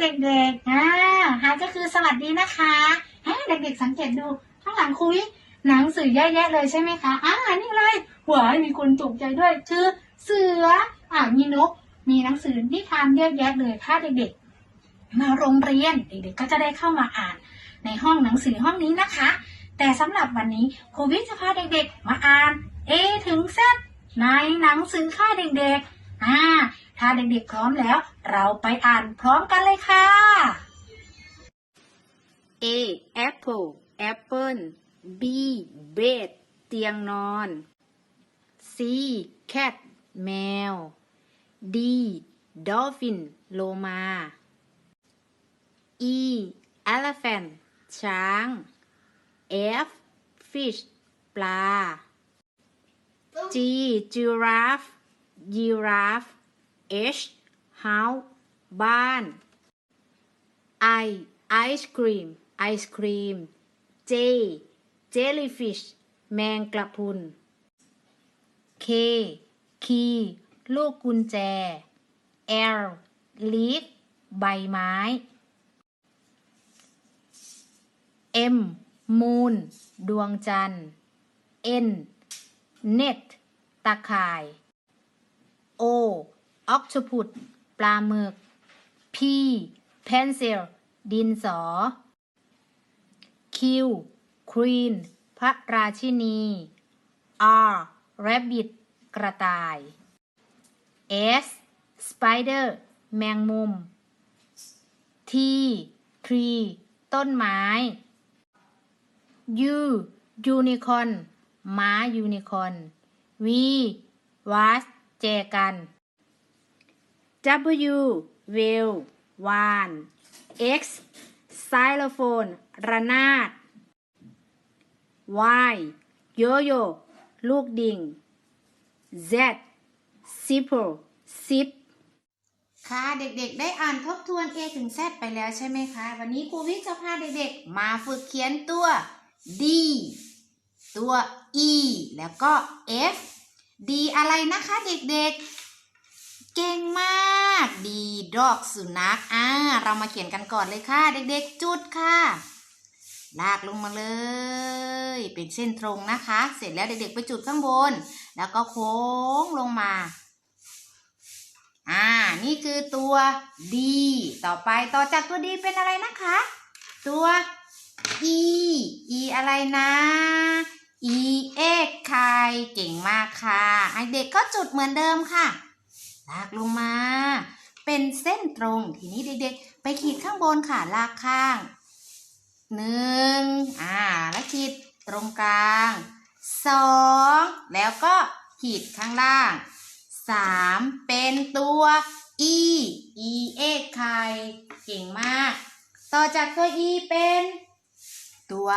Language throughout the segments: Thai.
เด็กๆอ่าฮาก็คือสวัสดีนะคะอ่าเด็กๆสังเกตดูข้างหลังคุยหนังสือเยอะแยะเลยใช่ไหมคะอ่านี่เลยหัวมีคนตกใจด้วยคือเสืออ่ามีนก มีหนังสือนิทานเยอะแยะเลยถ้าเด็กๆ มาโรงเรียนเด็กๆก็จะได้เข้ามาอ่านในห้องหนังสือห้องนี้นะคะ แต่สำหรับวันนี้ครูวิจะพาเด็กๆ มาอ่าน A ถึง Z ในหนังสือค่าเด็กๆ อ่า ถ้าเด็กๆพร้อมแล้ว เราไปอ่านพร้อมกันเลยค่ะ A apple apple B bed เตียงนอน C cat แมว D dolphin โลมา E elephant ช้าง F fish ปลา G giraffe giraffe H house บ้าน I ice cream ไอศครีม J jellyfish แมงกระพุน K key ลูกกุญแจ L leaf ใบไม้ M moon ดวงจันทร์ N net ตะข่าย O octopus ปลาหมึก P pencil ดินสอ Q queen พระราชินี R rabbit กระต่าย S spider แมงมุม T tree ต้นไม้ U unicorn ม้ายูนิคอน V wasp แจกัน W whale วาน X xylophone ระนาด Y โยโย่ลูกดิ่ง Z zipper ซิปค่ะเด็กๆ ได้อ่านทบทวน A ถึง Z ไปแล้วใช่ไหมคะ วันนี้ครูวิจะพาเด็กๆ มาฝึกเขียนตัว D ตัว E แล้วก็ F D อะไรนะคะเด็กๆ เก่งมาก D dog สุนัขอ่าเรามาเขียนกันก่อนเลยค่ะ เด็กๆ จุดค่ะ ลากลงมาเลย เป็นเส้นตรงนะคะ เสร็จแล้วเด็กๆ ไปจุดข้างบน แล้วก็โค้งลงมาอ่า นี่คือตัว D ต่อไปต่อจากตัว D เป็นอะไรนะคะ ตัว E E อะไรนะ E เอกไข่เก่งมากค่ะไอเด็กก็จุดเหมือนเดิมค่ะลากลงมา เป็นเส้นตรงทีนี้เด็กๆ ไปขีดข้างบนค่ะลากข้างหนึ่งอ่าแล้วขีดตรงกลางสองแล้วก็ขีดข้างล่างสามเป็นตัว e e เอกไข่เก่งมาก ต่อจากตัว e เป็นตัว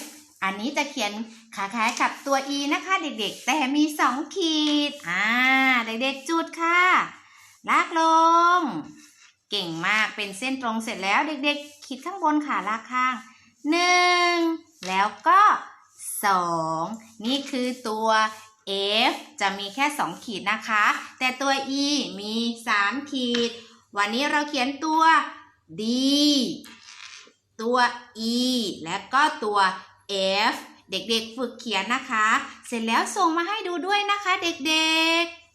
f อันนี้จะเขียนคล้ายๆกับตัว e นะคะ เด็กๆ แต่มีสองขีด อ่า เด็กๆ จุดค่ะ ลากลง เก่งมาก เป็นเส้นตรงเสร็จแล้วเด็กๆ ขีดข้างบนค่ะลากข้างหนึ่งแล้วก็สองนี่คือตัว F จะมีแค่2ขีดนะคะ แต่ตัว E มี3ขีด วันนี้เราเขียนตัว D ตัว E และก็ตัว F เด็กๆฝึกเขียนนะคะ เสร็จแล้วส่งมาให้ดูด้วยนะคะเด็กๆ